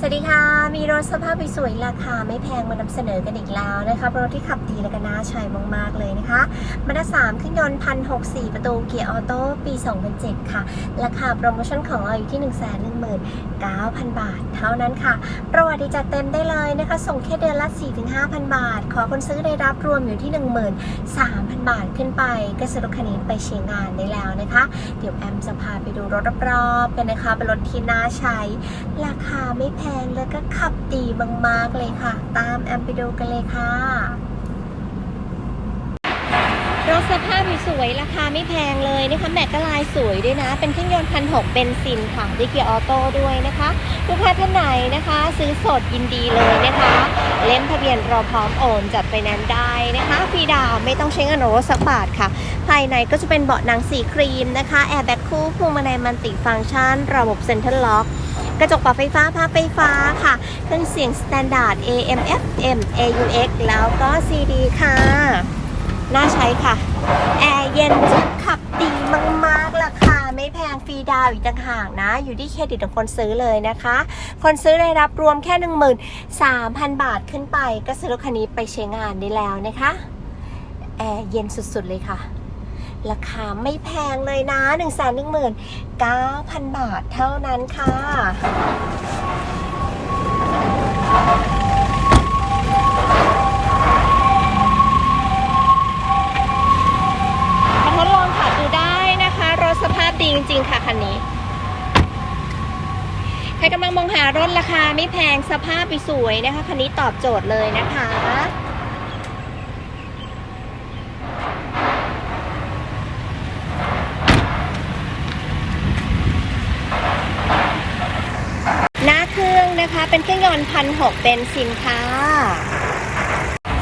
สวัสดีค่ะ มีรถสภาพสวยราคาไม่แพงมานำเสนอกันอีกแล้วนะคะรถที่ขับดีและก็น่าใช้มากๆเลยนะคะมาด้าสามเครื่องยนต์พันหกสี่ประตูเกียร์ออโต้ปี 2007 ค่ะ ราคาโปรโมชั่นของเราอยู่ที่ 1 1 9 0 0 0 บาท เท่านั้นค่ะ ประวัติจัดเต็มได้เลยนะคะ ส่งแค่เดือนละ 4-5,000 บาท ขอคนซื้อได้รับรวมอยู่ที่ 13,000 บาทขึ้นไป ก็ซื้อรถคันนี้ไปใช้งานได้แล้วนะคะ เดี๋ยวแอมจะพาไปดูรถรอบๆกันนะคะเป็นรถที่น่าใช้ ราคาไม่แพงแล้วก็ขับดีมากๆเลยค่ะ ตามแอมไปดูกันเลยค่ะ รถสภาพสวยราคาไม่แพงเลยนะคะแม็กก็ลายสวยด้วยนะ เป็นเครื่องยนต์พันหกเบนซินค่ะด้วยเกียออโต้ด้วยนะคะลูกค้าท่านไหนนะคะ ซื้อสดยินดีเลยนะคะ เล่มทะเบียนรอพร้อมโอนจัดไปนั้นได้นะคะฟรีดาวไม่ต้องใช้เงินรถสักบาทค่ะ ภายในก็จะเป็นเบาะหนังสีครีมนะคะแอร์แบ็คคู่พวงมาลัยมันติฟังก์ชัน ระบบเซ็นทรัลล็อก กระจกปรับไฟฟ้าภาพไฟฟ้าค่ะ เครื่องเสียงสแตนดาร์ด AM FM AUX แล้วก็ CD ค่ะ น่าใช้ค่ะ แอร์เย็นจัดขับดีมากๆราคาไม่แพงฟรีดาวอีกต่างหากนะ อยู่ที่เครดิตของคนซื้อเลยนะคะ คนซื้อได้รับรวมแค่ 13,000 บาทขึ้นไป ก็ซื้อรถคันนี้ไปใช้งานได้แล้วนะคะ แอร์เย็นสุดๆเลยค่ะ ราคาไม่แพงเลยนะ 1 1 9 0 0 0 บาทเท่านั้นค่ะ มาทดลองขับดูได้นะคะรถสภาพดีจริง ๆ ค่ะคันนี้ ใครกำลังมองหารถราคาไม่แพงสภาพสวยนะคะ คันนี้ตอบโจทย์เลยนะคะ หน้าเครื่อง นะคะ เป็นเครื่องยนต์พันหกเป็นซินค่ะ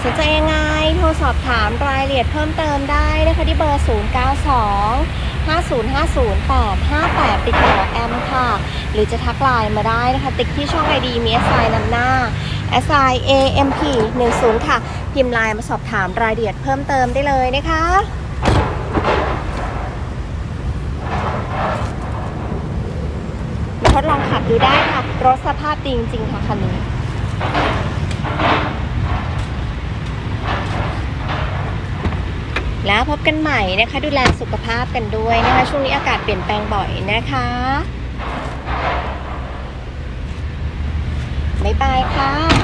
สนใจยังไง โทรสอบถามรายละเอียดเพิ่มเติมได้นะคะที่เบอร์ 0 9 2 5 0 5 0 8 5 8 ติดต่อแอมค่ะ หรือจะทักไลน์มาได้นะคะ ติ๊กที่ช่องไอดีมี s i นำหน้า s i a m p 1 0ค่ะ พิมพ์ไลน์มาสอบถามรายละเอียดเพิ่มเติมได้เลยนะคะ มาทดลองขับ ดูได้ค่ะ รถสภาพดีจริง ๆ ค่ะคันนี้ แล้วพบกันใหม่นะคะ ดูแลสุขภาพกันด้วยนะคะ ช่วงนี้อากาศเปลี่ยนแปลงบ่อยนะคะ บ๊ายบายค่ะ